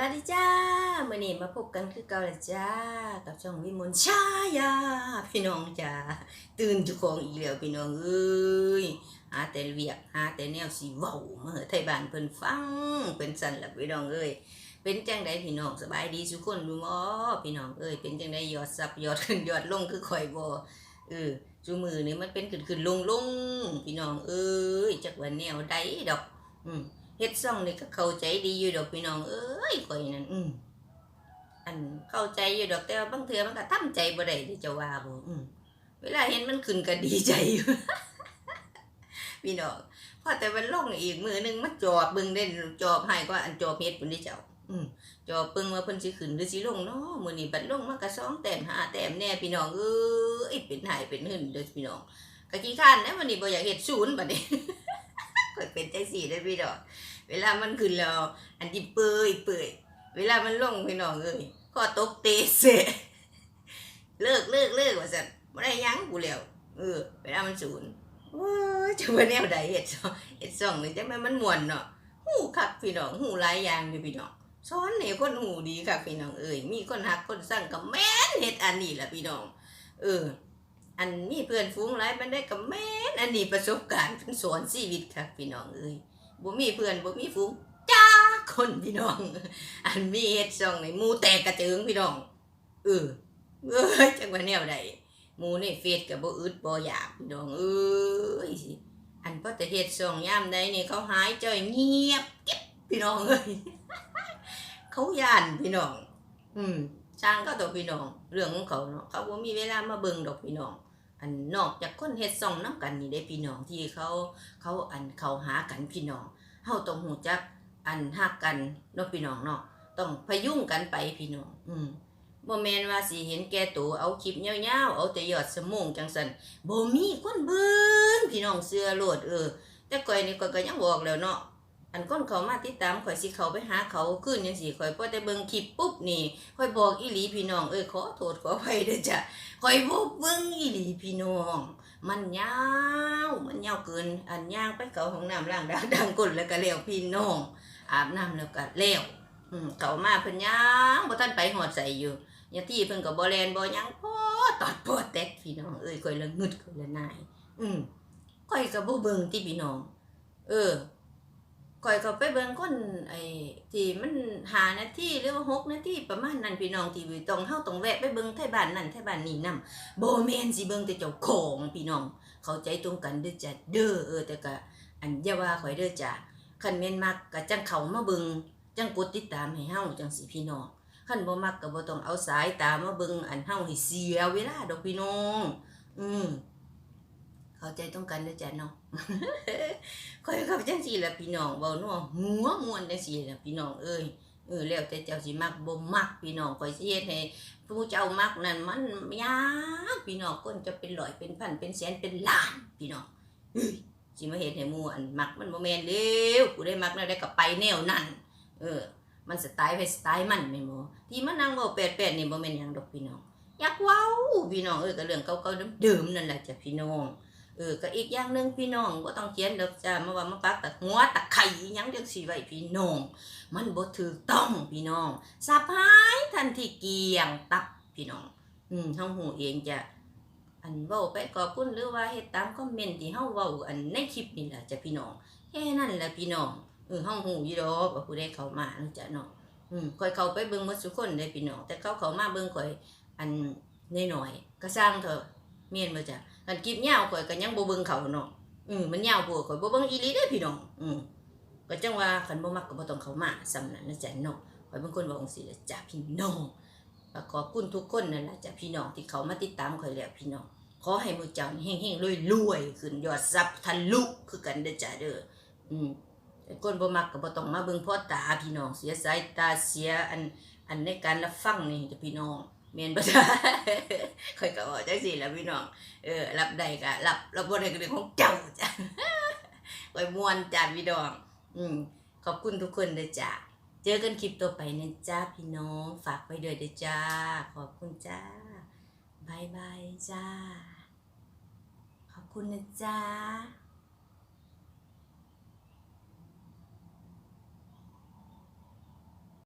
วัสดีจ้ามื่อนี้มาพบกันคือเก่าล้วจ้า กับช่องวิมลชายา พี่น้องจ้าตื่นจุกของอีกแล้วพี่น้องเอ้ยหาแต่เวียกหาแต่แนวสีเว้ามาเหอะไทยบ้านเพิ่นฟังเป็นสันหลับพี่น้องเอ้ยเป็นจังไดพี่น้องสบายดีสุกคนดูบ่พี่น้องเอ้ยเป็นจังไดยอดซับยอดขึ้นยอดลงคือข่อยบ่เออจูมือนี่มันเป็นขึ้นขึ้นลงลงพี่น้องเอ้ยจักว่าแนวใดดอก อืม เฮ็ดซ่องนี่ก็เข้าใจดีอยู่ดอกพี่น้องเอ้ยข่อยนั่นอืมอันเข้าใจอยู่ดอกแต่ว่าบางเทื่อมันก็ทำใจบ่ได้ที่จะว่าบ่อืมเวลาเห็นมันขึ้นก็ดีใจอยู่พี่น้องพอแต่มันลงอีกมือหนึงมันจอบเบิ่งได้จอบให้ก็อันจอบเฮ็ดพุ่นนี่เจ้าอืมจอบเบิ่งว่าเพิ่นสิขึ้นหรือสิลงเนาะมื้อนี้บัดลงมันก็สองแต้มหาแต้มแน่พี่น้องเอ้ยเป็นหายเป็นหึ่นเด้อพี่น้องก็ขี้ข้านนะวันนี้บ่อยากเฮ็ดศูนย์บัดนี้ข่อยเป็นจังซี่เด้อพี่น้อง เวลามันขึ้นแล้วอันที่เปื่อยเปื่อยเวลามันลงพี่น้องเอ้ยก็ตกเตะเสะเลิกเลิกเลิกว่าสั่นบ่ได้ยังกูแล้วเออเวลามันศูนย์โอ้ยจะว่าแนวใดเฮ็ดซองเฮ็ดซองนี่จังแม่มันมวนเนาะฮู้คักพี่น้องฮู้หลายอย่างอยู่พี่น้องสอนให้คนฮู้ดีคักพี่น้องเอ้ยมีคนฮักคนสั่งก็แม่นเฮ็ดอันนี้แหละพี่น้อง เออ อันมีเพื่อนฝูงหลายมันได้ก็แม่นอันนี้ประสบการณ์เพิ่นสอนชีวิตคักพี่น้องเอ้ย บ่มีเพื่อนบ่มีฝูงจ้าคนพี่น้อง อันมีเฮ็ดซ่องในหมูแตกกระเจิงพี่น้องเออเอ้ยจังว่าแนวใดหมู่ในเฟซก็บ่อึดบ่อยากพี่น้องเอ้ยอันพอแต่เฮ็ดซ่องยามใดนี่เขาหายจ้อยเงียบเก็บพี่น้องเอ้ยเขาย่านพี่น้อง อืมช่างก็ตัวพี่น้อง เรื่องของเขาเนาะเขาบ่มีเวลามาเบิ่งดอกพี่น้อง อันนอกจากคนเฮ็ดซ่องนํกันนี่ได้พี่น้องที่เขาเขาอันเขาหากันพี่น้องเฮาต้องหูจักอันฮักกันเนาะพี่น้องเนาะต้องพยุงกันไปพี่น้อง อืมบ่แมนว่าสิเห็นแก่ตัวเอาคลิปยาวๆเอาแต่ยอดสมองจังซั่นบ่มีคนเบิ่งพี่น้องเสื้อโลดเออ แต่ก่อยนี่ก่อยก็ยังบอกแล้วเนาะ อันคนเขามาติดตามข่อยสิเขาไปหาเขาคืนจังซี่ข่อยพอได้เบิ่งคลิปปุ๊บนี่ข่อยบอกอีหลีพี่น้องเอ้ยขอโทษขออภัยเด้อจ้ะข่อยบ่เบิ่งอีหลีพี่น้อง มันยาวมันยาวเกิน อันย่างไปเขาห้องน้ำล้างดังดังก้นแล้วก็แล้วพี่น้อง อาบน้ำแล้วก็แล้วเขามาเพิ่นย่างบ่ทันไปหอดใส่อยู่ยาที่เพิ่นก็บ่แลนบ่ยังพอตอดพอแตกพี่น้องเอ้ยข่อยละงึดข่อยละนาย อืมข่อยก็บ่เบิ่งที่พี่น้อง เออ ข่อยก็ไปเบิ่งคนไอ้ที่มันหานาทีหรือว่าหกนาทีประมาณนั้นพี่น้องที่ต้องเฮาต้องแวะไปเบิ่งไทบ้านนั่นไทบ้านนี่นํบ่แม่นสิเบิ่งแต่เจ้าของพี่น้อง เข้าใจตรงกันเด้อจ้ะเด้อเออแต่ก็อันอย่าว่าข่อยเด้อจ้ะคันแม่นมักก็จังเข้ามาเบิ่งจังกดติดตามให้เฮาจังสิพี่น้องคันบ่มักก็บ่ต้องเอาสายตามาเบิ่งอันเฮาให้เสียเวลาดอกพี่น้อง อืม เข้าใจตรงกันเด้อจ้ะเนาะข่อยก็จังซี่ละพี่น้องเว้านัวหัวมวนจังซี่ละพี่น้องเอ้ยเออแล้วแต่เจ้าสิมักบ่มักพี่น้องข่อยเฮ็ดให้ผู้เจ้ามักนั่นมันยากพี่น้องคนจะเป็นร้อยเป็นพันเป็นแสนเป็นล้านพี่น้องเฮ้ยสิมาเห็นให้มูอันมักมันบ่แมนเด้วกูได้มักแนวได้ก็ไปแนวนั้นเออ มันสไตล์ไปสไตล์มันแม่นบ่ที่มันนั่งเว้าแปดนี่บ่แมนหยังดอกพี่น้องอยากเว้าพี่น้องเออก็เรื่องเก่าๆเดิมๆนั่นแหละจ้ะพี่น้อง เออก็อีกอย่างหนึ่งพี่น้องบ่ต้องเขียนดอกจ้ามาว่ามาปักตะหัวตะไคร้ยังจังซี่ไว้พี่น้อง มันบ่ถูกต้องพี่น้องสับหายทันที่เกียงตับพี่น้อง อืมเฮาหูเองจะอันเว้าไปขอบคุณหรือว่าเฮ็ดตามคอมเมนต์ที่เฮาเว้าอันในคลิปนี่ล่ะจ้ะพี่น้องแค่นั้นแหละพี่น้องเออเฮาหูอยู่ดอกว่าผู้ใดเข้ามาเนาะจ้ะเนาะอืมค่อยเข้าไปเบิ่งหมดทุกคนได้พี่น้องแต่เขาเข้ามาเบิ่งข่อยอันน้อยๆก็สร้างเถอะ แม่นบ่จ้ะคันคลิปยาวข่อยก็ยังบ่เบิ่งเขาเนาะอืมมันยาวโพดข่อยบ่เบิ่งอีหลีเด้อพี่น้องอืมก็จังว่าคันบ่มักก็บ่ต้องเข้ามาซ้ำนั้นนะจ้ะเนาะข่อยเป็นคนเว้าจังซี่แหละจ้ะพี่น้องก็ขอบคุณทุกคนนั่นแหละจ้ะพี่น้องที่เขามาติดตามข่อยแล้วพี่น้องขอให้มือเจ้าเฮงเฮงรวยรวยๆขึ้นยอดซับทะลุคือกันเด้อจ้ะเด้ออืมคนบ่มักก็บ่ต้องมาเบิ่งพ่อตาพี่น้องเสียสายตาเสียอันอันในการรับฟังนี่จ้ะพี่น้อง แม่นบ่จ้ะข่อยก็บอกจังซี่แล้วพี่น้องเออรับได้ก็รับรับบ่ได้ก็เรื่องของเจ้าจ้ะข่อยมวนจ้ะพี่น้อง อืมขอบคุณทุกคนเด้อจ้ะเจอกันคลิปต่อไปนะจ้าพี่น้องฝากไว้ด้วยเด้อจ้า ขอบคุณจ้าบายบายจ้า ขอบคุณนะจ้า